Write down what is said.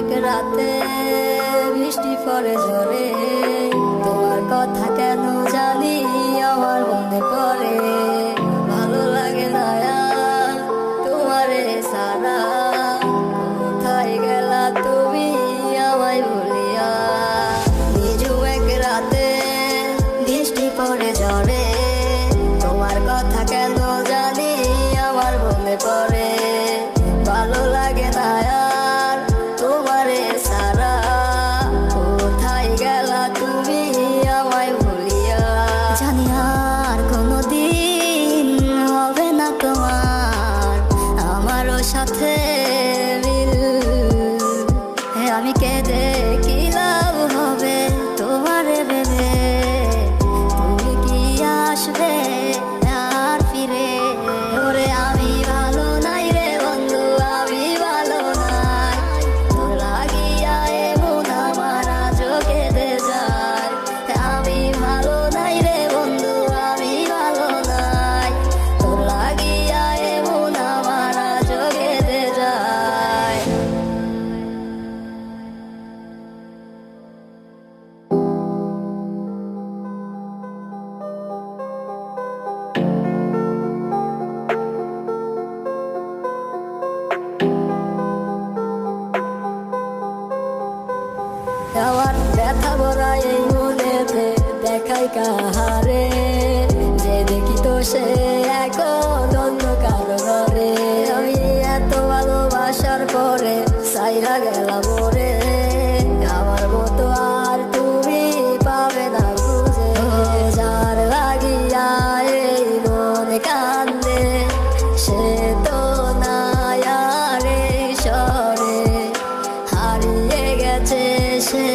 অনেক রাতে বৃষ্টি পরে ঝরে। তোমার কথা কেন জানি আমার মনে পড়ে। ভালো লাগে না তোমারে সারা কোথায় গেলা তুমি আমায় বলিয়া। নিজু এক রাতে বৃষ্টি পরে ঝরে। তোমার কথা কেন সাথে মিল। আমি কেঁদে তোরা এই মনেতে দেখাই কাহারে। যে দেখি তো সে এখন অন্য কারও ঘরে। আমি এত ভালোবাসার পরে সাইরা গেলাম রে আমার মতো আর তুমি পাবে না বুঝে যার লাগিয়া এই মনে কান্দে, সে তো নাই আর সরে হারিয়ে গেছে সে